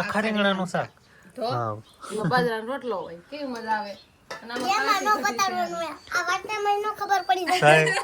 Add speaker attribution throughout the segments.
Speaker 1: આખા રીંગણાનું શાક.
Speaker 2: તો બાજરાનો રોટલો હોય. કેવી મજા આવે? અને આમાં
Speaker 3: એમાં નો બતાડવાનું હોય. આ વાર્તામાં નો ખબર પડી જાય.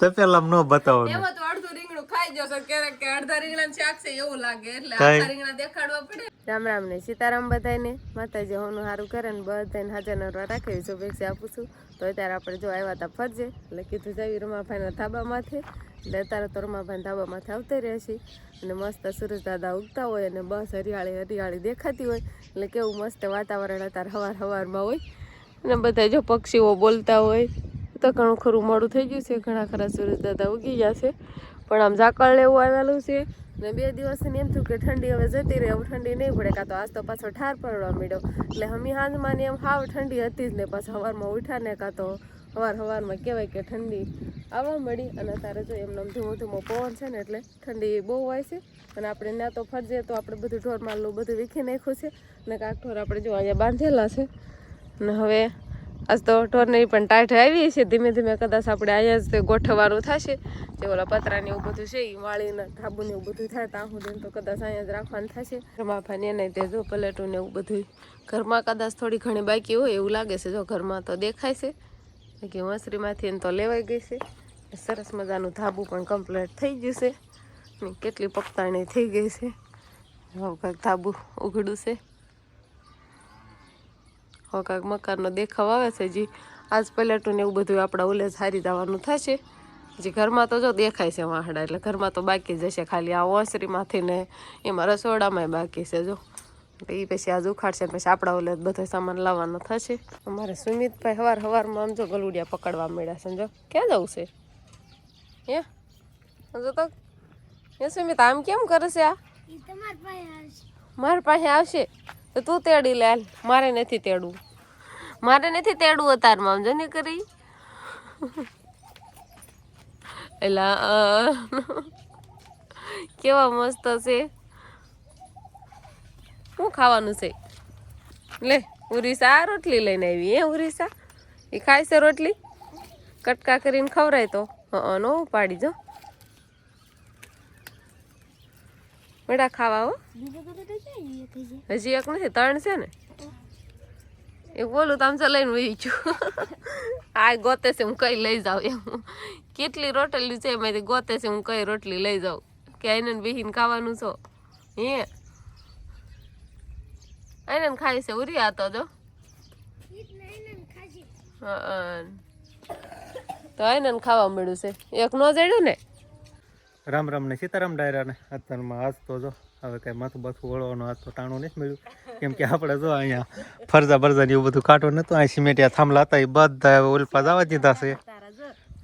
Speaker 1: તો પેલા ન બતાવો
Speaker 2: એમાં તો અડધું રીંગણું ખાઈ જશો ક્યારેક કે અડધા રીંગણા શાક છે એવું લાગે એટલે આખા રીંગણા દેખાડવા પડે. રામ રામ ને સીતારામ બધાને માતાજી હોનું સારું કરે ને બધાને હાજર નરવા રાખે એવી શુભેચ્છા આપું છું. તો અત્યારે આપણે જો આવ્યા હતા ફરજે એટલે કીધું જવી રમાભાઈના ધાબામાંથી એટલે અત્યારે તો રમાભાઈ ધાબામાંથી આવતા રહ્યા છે. અને મસ્ત સૂરજ દાદા ઉગતા હોય અને બસ હરિયાળી હરિયાળી દેખાતી હોય. એટલે કેવું મસ્ત વાતાવરણ અત્યારે હવાર હવારમાં હોય. અને બધા જો પક્ષીઓ બોલતા હોય. તો ઘણું ખરું મોડું થઈ ગયું છે. ઘણા ખરા સૂરજ દાદા ઉગી ગયા છે. પણ આમ ઝાકળ લેવું આવેલું છે. ને બે દિવસથી એમ થયું કે ઠંડી હવે જતી રહે, હવે ઠંડી નહીં પડે, કાં તો આજ તો પાછો ઠાર પડવા મળ્યો એટલે હમી હાંજમાં ને એમ હાવ ઠંડી હતી જ ને, પાછા સવારમાં ઉઠ્યા ને કાં તો સવાર સવારમાં કહેવાય કે ઠંડી આવવા મળી. અને અત્યારે જો એમને ધીમો ધીમો પવન છે ને, એટલે ઠંડી બહુ હોય છે. અને આપણે ના તો ફરજે તો આપણે બધું ઢોર માલું બધું વીખી નાખ્યું છે. અને કાંક ઢોર આપણે જો અહીંયા બાંધેલા છે. અને હવે આજ તો ઢોરની પણ ટાઈટ આવી છે ધીમે ધીમે કદાચ આપણે અહીંયા જ તે ગોઠવવાનું થશે. જે ઓલા પતરાને એવું બધું છે એ વાળીને, ધાબુને એવું બધું થાય, ત્યાં સુધી તો કદાચ અહીંયા જ રાખવાનું થશે. ઘરમાં ભાઈને નહીં તે જો પલેટું ને એવું બધું ઘરમાં કદાચ થોડી ઘણી બાકી હોય, એવું લાગે છે, જો ઘરમાં તો દેખાય છે. બાકી વંસરીમાંથી એને તો લેવાઈ ગઈ છે. સરસ મજાનું ધાબુ પણ કમ્પ્લીટ થઈ ગયું છે. ને કેટલી પકતાણી થઈ ગઈ છે. ધાબુ ઉઘડું છે. હવે કાંઈક મકાનનો દેખાવ આવે છે જી. આજ પલેટું ને એવું બધું આપણા ઉલેજ હારી જવાનું થશે. જે ઘરમાં તો જો દેખાય છે વાહડા એટલે ઘરમાં તો બાકી જ હશે ખાલી આ ઓસરીમાંથી ને એમાં રસોડામાંય બાકી છે જો. એ પછી આજ ઉખાડશે પછી આપણા ઓલે બધો સામાન લાવવાનો થશે. અમારે સુમિતભાઈ હવાર હવારમાં આમ જો ગલુડિયા પકડવા મળ્યા છે જો. ક્યાં જવું છે? હે? જો તો એ સુમિત આમ કેમ કરે છે આ? મારી પાસે આવશે? તો તું તેડી લે. મારે નથી તેડવું. મારે નથી તેડવું અતારમાં આમ નહીં કરી? એલા કેવા મસ્ત છે. શું ખાવાનું છે? લે, ઉરીસા આ રોટલી લઈને આવી, હે ઉરીસા? એ ખાય છે રોટલી? કટકા કરીને ખવડાય તો? હં નો પાડી જો. બેટા ખાવા, હો? હજી એક નથી, ત્રણ છે ને? એ બોલું તો આમ ચલાવીને વહી છું આ ગોતે છે, હું કઈ લઈ જાઉં એમ. કેટલી રોટલી છે એમાંથી, ગોતે છે, હું કઈ રોટલી લઈ જાઉં. કે એને બેહીને ખાવાનું છો? હે? એને ખાઈ છે, ઉરી આતો જો. તો એને ખાવા મળ્યું છે. એક નો જડ્યું ને?
Speaker 1: રામ રામ ને સીતારામ ડાયરા ને. અત્યારમાં આજ તો જો હવે કઈ માથું બાથું વળવાનું આજ તો ટાણું નથી મળ્યું. કેમ કે આપણે જો અહીંયા ફરજા બરજા ને એવું બધું કાઢો નતું અહીં સિમેન્ટિયા થાંભલા હતા એ બધા ઉલ્પા જવા દીધા છે.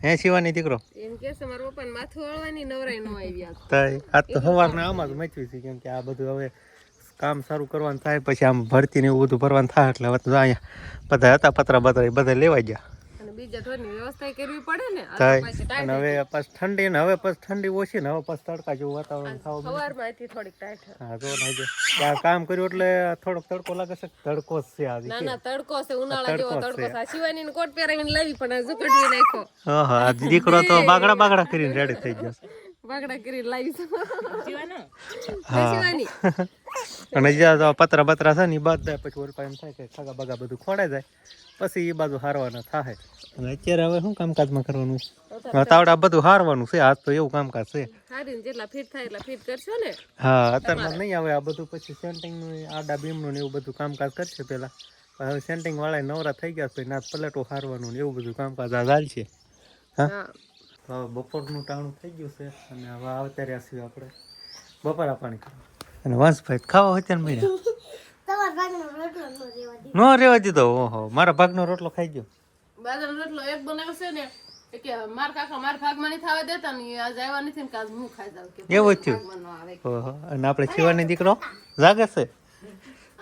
Speaker 1: હે શિવાની દીકરો?
Speaker 2: એમ કે છે મારા પપ્પાને માથું વળવાની નવરાઈ નો આવી આ
Speaker 1: આજ તો સવારના આમાં જ મચવી છે કેમ કે આ બધું હવે કામ સારું કરવાનું થાય પછી આમ ભરતી ને એવું બધું ભરવાનું થાય એટલે હવે તો અહીંયા બધા હતા પતરા બતરા એ બધા લેવા ગયા.
Speaker 2: અને વ્યવસ્થા કરવી પડે ને
Speaker 1: થાય. અને હવે પાછી ઠંડી ને હવે પછી ઠંડી ઓછી ને હવે પછી તડકા જેવું વાતાવરણ થવા
Speaker 2: સવારમાંથી થોડીક ટાઈટ
Speaker 1: હા જો ના આ કામ કર્યું એટલે થોડોક તડકો લાગે છે. તડકો જ છે આજે
Speaker 2: ના ના તડકો છે ઉનાળા જેવો
Speaker 1: તડકો
Speaker 2: તડકો છે. શિવાની કોટ પહેરાવીને લાવી પણ હજુ કઢવી
Speaker 1: હા હા દીકરો તો બાગડા બાગડા કરીને રેડી થઈ ગયો
Speaker 2: બાગડા કરીને લાવી છે.
Speaker 1: હા.
Speaker 2: શિવાની.
Speaker 1: અને જ્યાં પતરા બતરા છે ને એ બધા પછી ઓલપા એમ થાય કે ખાગા બાગા બધું ખોડાઈ જાય. પછી એ બાજુ હારવાના થાય અને અત્યારે હવે શું કામકાજમાં કરવાનું? છે તાવડા બધું હારવાનું છે આજ તો એવું કામકાજ છે.
Speaker 2: હારીને જેટલા ફિટ થાય એટલા ફિટ કરશો ને?
Speaker 1: હા અત્યારમાં નહીં આવે આ બધું પછી સેન્ટિંગનું આડા બીમનું ને એવું બધું કામકાજ કરશે પેલા હવે સેન્ટિંગ વાળા નવરા થઈ ગયા છે ના પલેટો હારવાનું ને એવું બધું કામકાજ આ હાલ છે. હા? હવે બપોર બપોરનું ટાણું થઈ ગયું છે અને હવે આવતા રહ્યા છીએ આપણે. બપોરા પાણી કરવા અને વાંસભાઈ ખાવા હોય ત્યાં મળ્યા
Speaker 3: નો રેવા
Speaker 1: નો દીધો ઓહો. મારા ભાગનો રોટલો ખાઈ ગયો.
Speaker 2: બાજરાનો રોટલો એક બનાવ્યો છે ને કે માર કાકા માર ભાગમાં નહીં થવા દેતા ને આજ આવ્યા નથી ને કાલ હું ખાઈ જાઉં કે
Speaker 1: એવું થયું.
Speaker 2: ન
Speaker 1: ઓહો. અને આપણે શિવાની દીકરો જાગે છે?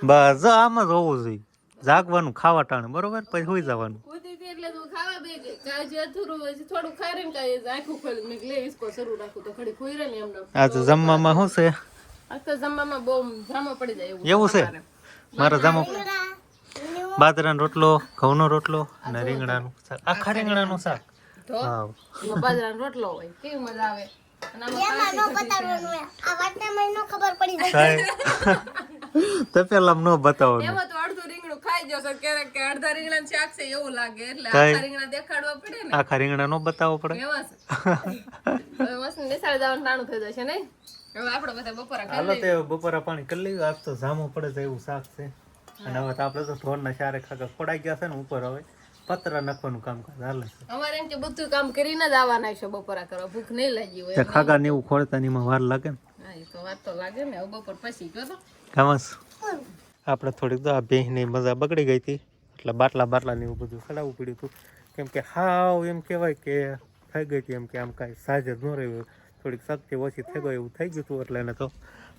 Speaker 1: બસ આમાં જ હોવું જોઈએ. જાગવાનું ખાવા ટાણે બરોબર? પછી હોઈ જવાનું.
Speaker 2: એટલે હું ખાવા બે અધૂરું હોય છે થોડું ખારે કાંઈ આખું ખોલી મેં લે ઈસકો શરૂ રાખું તો ઘડી ખોઈ રહે ને એમને.
Speaker 1: આ તો જમવામાં શું છે?
Speaker 2: આ તો જમવામાં બહુ જામો પડી જાય એવું
Speaker 1: છે? મારો જામો. બાજરાનો રોટલો ઘઉંનો રોટલો અને રીંગણાનું શાક. આખા રીંગણાનું શાક.
Speaker 2: તો?
Speaker 1: હા.
Speaker 2: બાજરાનો રોટલો હોય. કેવી મજા આવે?
Speaker 3: નો બતાવો હોય. આ વાટણામાં નો ખબર પડી જાય.
Speaker 1: સાહેબ. તો પેલા ન બતાવવાનું.
Speaker 2: એમાં તો અડધું રીંગણું ખાઈ જશો. ક્યારેક અડધા રીંગણા શાક છે એવું લાગે. એટલે
Speaker 1: કાંઈ.
Speaker 2: રીંગણા દેખાડવા પડે ને.
Speaker 1: આખા રીંગણા નો બતાવવો પડે. હાલો તે બપોરા પાણી કરી આજ તો જામો પડે તો એવું શાક છે. અને હવે તો આપણે તો ઢોરના શારે ખાકા ખોડાઈ ગયા છે ને ઉપર હવે પતરા નાખવાનું કામ હાલે. છે
Speaker 2: અમારે એમ કે બધું કામ કરીને જ આવવાના છે બપોરા કરવા. ભૂખ નહીં લાગી હોય
Speaker 1: તે ખાગા ને એવું ને એમાં વાર લાગે ને.
Speaker 2: હા એ તો વાત તો લાગે ને. હવે બપોર પછી ગયો તો.
Speaker 1: કામસ આપણે થોડીક તો આ ભેંસની મજા બગડી ગઈ હતી. એટલે બાટલા બાટલા ને એવું બધું ખડાવવું પડ્યું હતું. કેમ કે હાવ એમ કહેવાય કે થઈ ગઈ હતી એમ કે આમ કાંઈ સાજ જ ન રહ્યું થોડીક શક્તિ ઓછી થઈ ગઈ એવું થઈ ગયું હતું એટલે એને તો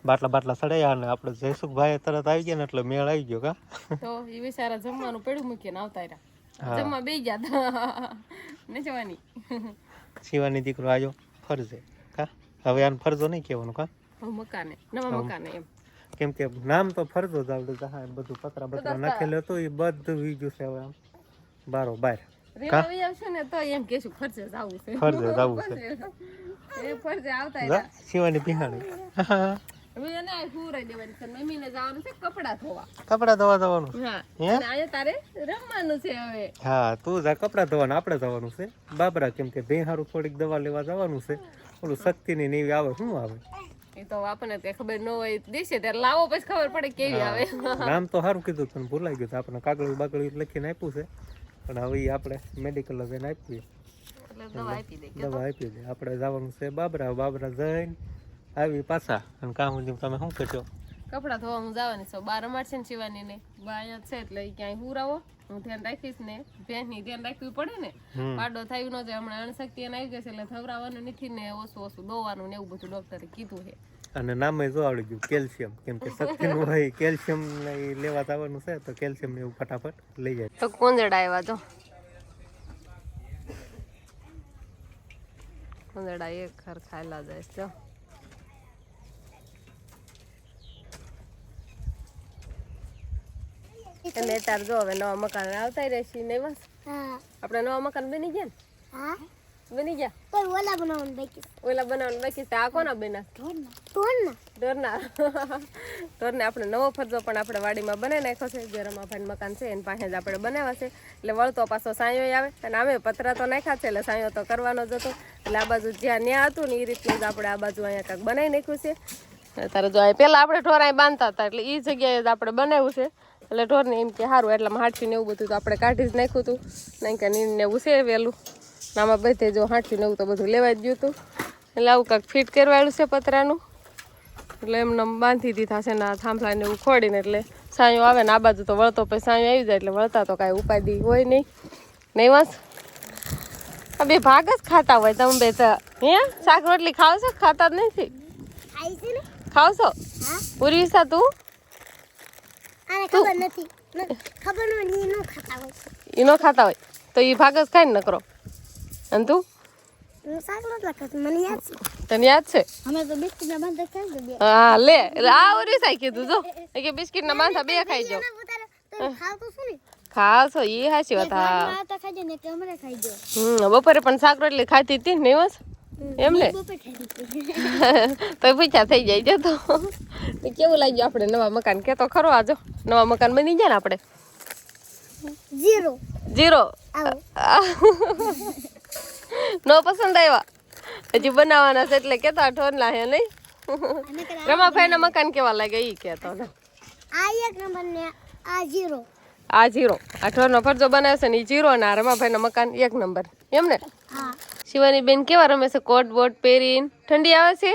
Speaker 1: બાટલા બાટલા સડાયા અને આપણે જયસુખભાઈ તરત આવી ગયા ને એટલે મેળ આવી ગયો કા?
Speaker 2: તો એ બિચારા જમવાનું પડ્યું મૂકીને આવતા રહ્યા. જમવા બે ગયા તા ને જવાની.
Speaker 1: શિવાની દીકરો આવ્યો ફરજે કા? હવે આને ફરજો નહીં કહેવાનું કા?
Speaker 2: મકાને નવા મકાને એમ.
Speaker 1: કેમ કે નામ તો ફરજો જ આવડે બધું પતરા બતરા નાખેલું હતું એ બધું વીજું છે હવે આમ. બારો બાર.
Speaker 2: રેવા આવશે ને તો એમ કેશું ફરજે જવું છે.
Speaker 1: ફરજે જ છે.
Speaker 2: એ ફરજે આવતા
Speaker 1: શિવાની બિહાણી
Speaker 2: હવે એને હુરાઈ દેવાની છે મમ્મીને જવાનું છે કપડાં ધોવા.
Speaker 1: કપડા ધોવા જવાનું
Speaker 2: હા. અહીંયા તારે રમવાનું છે હવે.
Speaker 1: હા તું જા કપડા ધોવાના આપણે જવાનું છે. બાબરા કેમ કે ભેહારું થોડીક દવા લેવા જવાનું છે. ઓલું શક્તિની ની એવી આવે શું આવે?
Speaker 2: એ તો આપણને કઈ ખબર ન હોય દેશે ત્યારે લાવો પછી ખબર પડે કેવી આવે.
Speaker 1: નામ તો સારું કીધું પણ ભૂલાઈ ગયું આપણે કાગળ બાગળ લખીને આપ્યું છે. પણ હવે આપણે મેડિકલ જઈને આપીએ.
Speaker 2: દવા આપી દે
Speaker 1: આપણે જવાનું છે બાબરા બાબરા જઈને આવી પાછા. અને કામ સુધી તમે શું કરશો
Speaker 2: કપડાં ધોવા હું જવાની છું. બાર અમાર છે ને શિવાની ને અહીંયા છે એટલે ક્યાંય હુરાવો. હું ધ્યાન રાખીશ ને ભેંસની ધ્યાન રાખવી પડે ને. પાડો થયું ન જાય. હમણાં અણશક્તિ એને આવી ગઈ છે એટલે થવરાવાનું નથી ને ઓછું ઓછું દોવાનું ને એવું બધું ડોક્ટરે કીધું છે.
Speaker 1: અને નામે જો આવડી ગયું કેલ્શિયમ. કેમ કે શક્તિનું હોય કેલ્શિયમ લેવા જવાનું છે તો કેલ્શિયમ ને એવું ફટાફટ લઈ જાય.
Speaker 2: તો કોંજડા આવ્યા તો કોંજડા એક ખર ખાયલા જાય છે જો. એને તાર જો હવે નવા મકાન આવતા રહેશે નહીં બસ?
Speaker 3: હા.
Speaker 2: આપણે નવા મકાન બની ગયા
Speaker 3: હા.
Speaker 2: ને બની ગયા?
Speaker 3: કોઈ ઓલા બનાવવાનું બાકી
Speaker 2: ઓલા બનાવવાનું બાકી આ કોના બેના
Speaker 3: ઢોરના ઢોરના
Speaker 2: ઢોરના આપણે નવો ફરજો પણ આપણે વાડીમાં બનાવી નાખ્યો છે. જે રમાભાઈ મકાન છે એની પાસે જ આપણે બનાવ્યા છે. એટલે વળતો પાછો સાંયો આવે. અને અમે પતરા તો નાખ્યા છે એટલે સાંયો તો કરવાનો જ હતો. એટલે આ બાજુ જ્યાં ન્યા હતું ને એ રીતનું જ આપણે આ બાજુ અહીંયા કાંઈક બનાવી નાખ્યું છે. તારે જો પહેલાં આપણે ઢોર અહીં બાંધતા હતા એટલે એ જગ્યાએ જ આપણે બનાવ્યું છે. એટલે ઢોરને એમ કે સારું એટલે હાંઠી ને એવું બધું તો આપણે કાઢી જ નાખ્યું હતું. નહીં કે એવું છે વહેલું આમાં બધે જો હાંઠ્યું ને એવું તો બધું લેવા જ ગયું હતું. એટલે આવું કાંઈક ફિટ કરવાયું છે પતરાનું. એટલે એમને બાંધી દીધા છે ને થાંભલાને એવું ખોડીને એટલે સાંયો આવે ને આ બાજુ તો વળતો પછી સાંયો આવી જાય એટલે વળતા તો કાંઈ ઉપાધિ હોય નહીં. નહીં વાસ? આ બે ભાગ જ ખાતા હોય તમે બે તો. હે? શાક રોટલી ખાવ છો ખાતા જ નથી?
Speaker 3: ખાઈ છે
Speaker 2: ખાવ છો પૂરી વિસા તું?
Speaker 3: ખબર નથી. ખબર ન ઈ ન ખાતા હોય.
Speaker 2: એ ખાતા હોય. તો એ ભાગ જ ખાઈને નકરો. અને તું?
Speaker 3: યાદ છે.
Speaker 2: તને યાદ હા લે આ ઓરી સાઈ કીધું જો. કે બિસ્કિટ ના માથા બે ખાઈ
Speaker 3: તો ખાવ
Speaker 2: છો એ હાચી વાત હા. બપોરે પણ શાક રોટલી ખાતી હતી ને એમ ને?
Speaker 3: દીધી
Speaker 2: તો પૂછ્યા થઈ જાય છે તો. તો કેવું લાગ્યું આપણે નવા મકાન? કે તો ખરો આજો નવા મકાન બની ગયા ને આપણે? જીરો.
Speaker 3: આવો.
Speaker 2: નો પસંદ આવ્યા? હજી બનાવવાના છે એટલે કેતા ઠોરલા હે નહીં.
Speaker 3: રમાભાઈ ના
Speaker 2: રમાભાઈના મકાન કેવા લાગે ઈ કહેતો ને.
Speaker 3: આ એક નંબર ને આ ઝીરો
Speaker 2: આ જીરો. આ ઠોરનો ફરજો બનાવે છે ને ઈ જીરો ને આ રમાભાઈના મકાન એક નંબર. એમ ને?
Speaker 3: હા.
Speaker 2: શિવાની બેન કેવા રમે છે? કોટ બોટ પહેરીને ઠંડી આવે છે?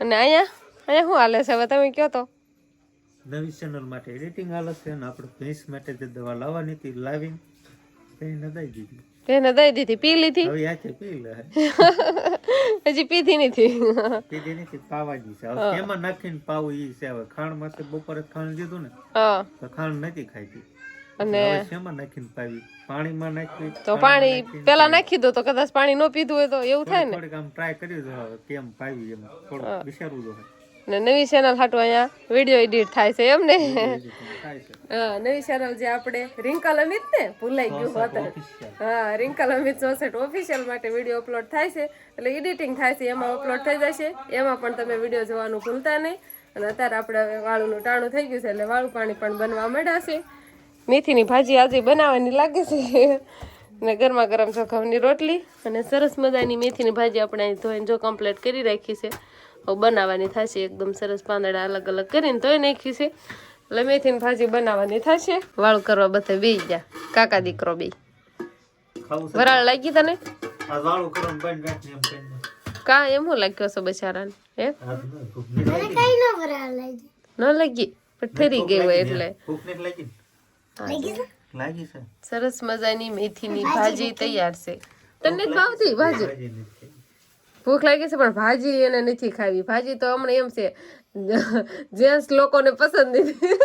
Speaker 2: અને અહીંયા? અહીંયા શું હાલે છે? હવે તમે કહો તો.
Speaker 1: નવી ચેનલ માટે એડિટિંગ હાલે છે અને આપણે ભેંસ માટે જે દવા લાવવાની હતી લાવી તેને દઈ દીધી.
Speaker 2: તેને દઈ દીધી પી લીધી
Speaker 1: હવે યાચે પી લે.
Speaker 2: હજી પીધી નથી.
Speaker 1: પીધી નથી પાવાની છે. હવે કેમાં નાખીને પાવું ઈ છે. હવે ખાણમાં બપોરે ખાણ લીધું ને
Speaker 2: હા.
Speaker 1: તો ખાણ નથી ખાઈતી.
Speaker 2: અને
Speaker 1: શેમાં નાખીને પાવી? પાણીમાં નાખી
Speaker 2: તો પાણી પેલા નાખી દો તો કદાચ પાણી ન પીધું હોય તો એવું થાય ને.
Speaker 1: થોડીક આમ ટ્રાય કર્યું છે હવે કેમ પાવી એમ. થોડું વિચારવું જોઈએ
Speaker 2: ને નવી ચેનલ હાટું અહીંયા વીડિયો એડિટ થાય છે એમ ને? હા નવી ચેનલ જે આપણે રિંકલ અમિત ને ભૂલાઈ ગયું હોત. હા રિંકલ અમિત ચોસઠ ઓફિશિયલ માટે વીડિયો અપલોડ થાય છે એટલે એડિટિંગ થાય છે એમાં અપલોડ થઈ જશે. એમાં પણ તમે વીડિયો જોવાનું ભૂલતા નહીં. અને અત્યારે આપણે હવે વાળુનું ટાણું થઈ ગયું છે એટલે વાળું પાણી પણ બનવા માંડ્યા મેથીની ભાજી આજે બનાવવાની લાગે છે. ને ગરમા ગરમ ચોખાની રોટલી અને સરસ મજાની મેથીની ભાજી આપણે અહીં ધોઈને જો કમ્પ્લીટ કરી રાખી છે. બનાવવાની થશે એકદમ સરસ પાંદડા અલગ અલગ કરીને તોય નાખી છે. એટલે મેથીની ભાજી બનાવવાની થશે. વાળ કરવા બધા બે ગયા. કાકા દીકરો બે
Speaker 1: ખાવું
Speaker 2: વરાળ લાગી તને? કા એમ હું લાગ્યો છો બચારાને? હે?
Speaker 3: ન લાગી.
Speaker 2: પણ ઠરી ગઈ હોય એટલે.
Speaker 1: ભૂખ નથી લાગી ને?
Speaker 3: લાગી છે?
Speaker 1: લાગી છે.
Speaker 2: સરસ મજાની મેથીની ભાજી તૈયાર છે. તને ભાવતી ભાજી. ભૂખ લાગી છે, પણ ભાજી એને નથી ખાવી. ભાજી તો હમણાં એમ છે, જેન્ટ્સ લોકોને પસંદ નથી.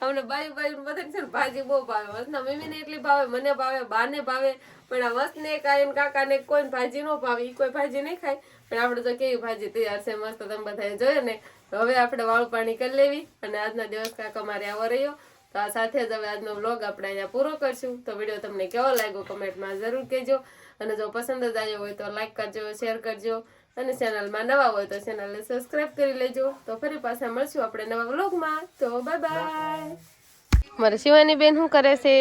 Speaker 2: અમને બાઈ બાઈ બધાને છે ભાજી બહુ ભાવે. વસના મમ્મીને એટલી ભાવે, મને ભાવે, બાને ભાવે, પણ આ વસને કાયન કાકાને કોઈ ભાજી ન ભાવે એ કોઈ ભાજી નહીં ખાય. પણ આપણે તો કેવી ભાજી તૈયાર છે, મસ્ત તમે બધાએ જોયો ને. હવે આપણે વાળું પાણી કરી લેવી, અને આજના દિવસ કાકા મારે આવો રહ્યો. તો આ સાથે જ હવે આજનો વ્લોગ આપણે અહીંયા પૂરો કરશું. તો વીડિયો તમને કેવો લાગ્યો કમેન્ટમાં જરૂર કહેજો. અને જો પસંદ જ આવ્યો હોય તો લાઈક કરજો શેર કરજો. અને ચેનલમાં નવા હોય તો ચેનલને સબસ્ક્રાઇબ કરી લેજો. તો ફરી પાછા મળશું આપણે નવા વ્લોગમાં તો બાય બાય મારે શિવાની બેન શું કરે છે?